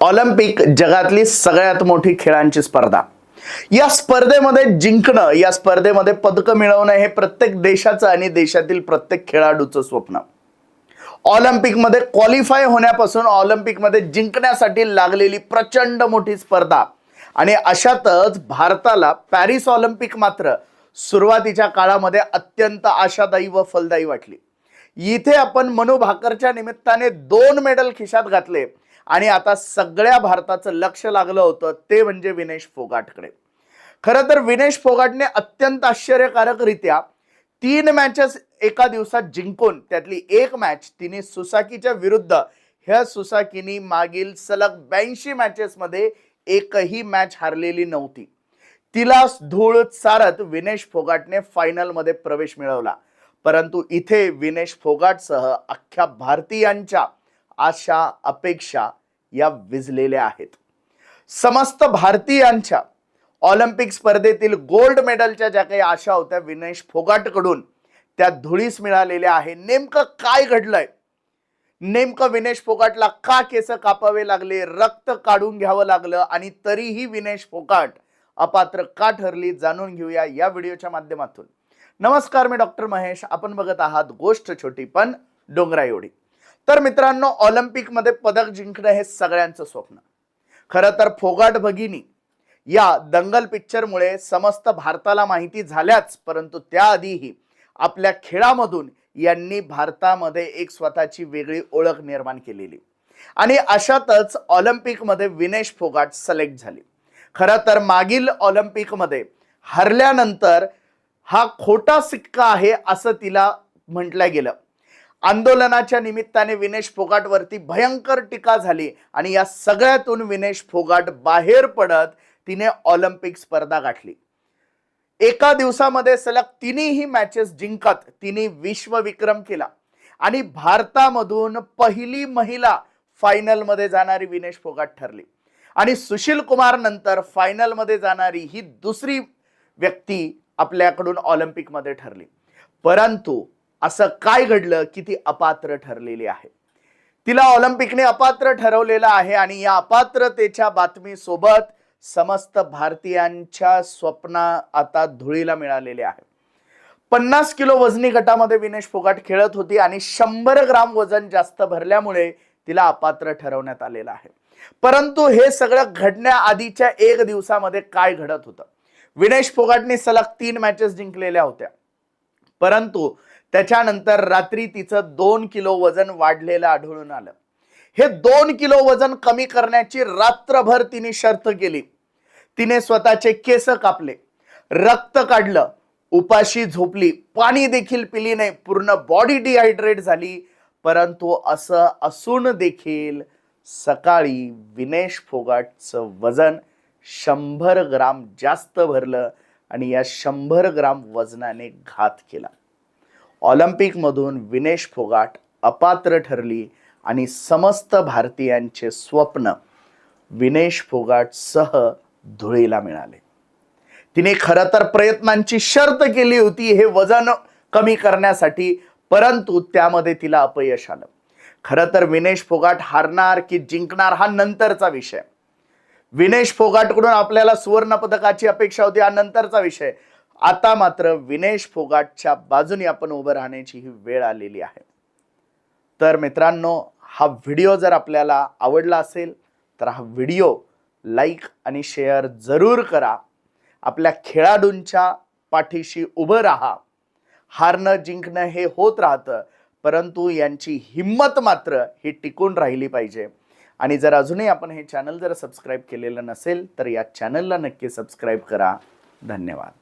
Olympic जगातली सगळ्यात मोठी खेळांची स्पर्धा. या स्पर्धेमध्ये जिंकणं या स्पर्धेमध्ये पदकं मिळवणं हे प्रत्येक देशाचं आणि देशातील प्रत्येक खेळाडूचं स्वप्न. ऑलिम्पिकमध्ये क्वालिफाय होण्यापासून ऑलिम्पिकमध्ये जिंकण्यासाठी लागलेली प्रचंड मोठी स्पर्धा. आणि अशातच भारताला पॅरिस ऑलिम्पिक मात्र सुरुवातीच्या काळामध्ये अत्यंत आशादायी व फलदायी वाटली. इथे आपण मनू भाकरच्या निमित्ताने दोन मेडल खिशात घातले. आणि आता सगळ्या भारताचं लक्ष लागलं होतं ते म्हणजे विनेश फोगाटकडे. खरं तर विनेश फोगाटने अत्यंत आश्चर्यकारकरित्या तीन मॅचेस एका दिवसात जिंकून त्यातली एक मॅच तिने सुसाकीच्या विरुद्ध ह्या सुसाकीनी मागील सलग ब्याऐंशी मॅचेसमध्ये एकही मॅच हारलेली नव्हती. तिला धूळ चारत विनेश फोगाटने फायनलमध्ये प्रवेश मिळवला. परंतु इथे विनेश फोगाटसह अख्ख्या भारतीयांच्या आशा अपेक्षा या विजलेल्या आहेत. समस्त भारतीयांच्या ऑलिम्पिक स्पर्धेतील गोल्ड मेडलच्या ज्या काही आशा होत्या विनेश फोगाटकडून त्या धुळीस मिळालेल्या आहे. नेमकं काय घडलंय? नेमकं विनेश फोगाटला का केस कापावे लागले रक्त काढून घ्यावं लागलं आणि तरीही विनेश फोगाट अपात्र का ठरली जाणून घेऊया या व्हिडिओच्या माध्यमातून. नमस्कार मी डॉक्टर महेश. आपण बघत आहात गोष्ट छोटी पण डोंगरा एवढी तर मित्रांनो ऑलिम्पिकमध्ये पदक जिंकणं हे सगळ्यांचं स्वप्न. खरं तर फोगाट भगिनी या दंगल पिक्चरमुळे समस्त भारताला माहिती झाल्याच परंतु त्याआधीही आपल्या खेळामधून यांनी भारतामध्ये एक स्वतःची वेगळी ओळख निर्माण केलेली. आणि अशातच ऑलिम्पिकमध्ये विनेश फोगाट सिलेक्ट झाली. खरं तर मागील ऑलिम्पिकमध्ये हरल्यानंतर हा खोटा सिक्का आहे असं तिला म्हटलं गेलं. आंदोलनाच्या निमित्ताने विनेश फोगाटवरती भयंकर टीका झाली आणि या सगळ्यातून विनेश फोगाट बाहेर पडत तिने ऑलिम्पिक स्पर्धा गाठली. एका दिवसामध्ये सलग तिन्ही मॅचेस जिंकत तिने विश्वविक्रम केला आणि भारतामधून पहिली महिला फायनलमध्ये जाणारी विनेश फोगाट ठरली. आणि सुशील कुमार नंतर फायनलमध्ये जाणारी ही दुसरी व्यक्ती आपल्याकडून ऑलिम्पिकमध्ये ठरली. परंतु असं काय घडलं की ती अपात्र ठरलेली आहे? तिला ऑलिम्पिकने अपात्र ठरवलेलं आहे आणि या अपात्रतेच्या बातमीसोबत समस्त भारतीयांच्या स्वप्न आता धुळीला मिळालेले आहे. पन्नास किलो वजनी गटामध्ये विनेश फोगाट खेळत होती आणि शंभर ग्राम वजन जास्त भरल्यामुळे तिला अपात्र ठरवण्यात आलेलं आहे. परंतु हे सगळं घडण्याआधीच्या एक दिवसामध्ये काय घडत होतं? विनेश फोगाटने सलग तीन मॅचेस जिंकलेल्या होत्या. परंतु त्याच्यानंतर रात्री तिचं दोन किलो वजन वाढलेलं आढळून आलं. हे दोन किलो वजन कमी करण्याची रात्रभर तिने शर्त केली. तिने स्वतःचे केस कापले रक्त काढलं उपाशी झोपली पाणी देखील पिली नाही पूर्ण बॉडी डिहायड्रेट झाली. परंतु असं असून देखील सकाळी विनेश फोगाटचं वजन शंभर ग्राम जास्त भरलं आणि या शंभर ग्राम वजनाने घात केला. ऑलिम्पिकमधून विनेश फोगाट अपात्र ठरली आणि समस्त भारतीयांचे स्वप्न विनेश फोगाटसह धुळीला मिळाले. तिने खरं तर प्रयत्नांची शर्त केली होती हे वजन कमी करण्यासाठी परंतु त्यामध्ये तिला अपयश आलं. खरं तर विनेश फोगाट हारणार की जिंकणार हा नंतरचा विषय. विनेश फोगाटकडून आपल्याला सुवर्ण पदकाची अपेक्षा होती हा नंतरचा विषय. आता मात्र विनेश फोगाटच्या बाजूने आपण उभं राहण्याची ही वेळ आलेली आहे. तर मित्रांनो हा व्हिडिओ जर आपल्याला आवडला असेल तर हा व्हिडिओ लाईक आणि शेअर जरूर करा. आपल्या खेळाडूंच्या पाठीशी उभं राहा. हारणं जिंकणं हे होत राहतं परंतु यांची हिंमत मात्र ही टिकून राहिली पाहिजे. आणि जर अजूनही आपण हे चॅनल जर सबस्क्राईब केलेलं नसेल तर या चॅनलला नक्की सबस्क्राईब करा. धन्यवाद.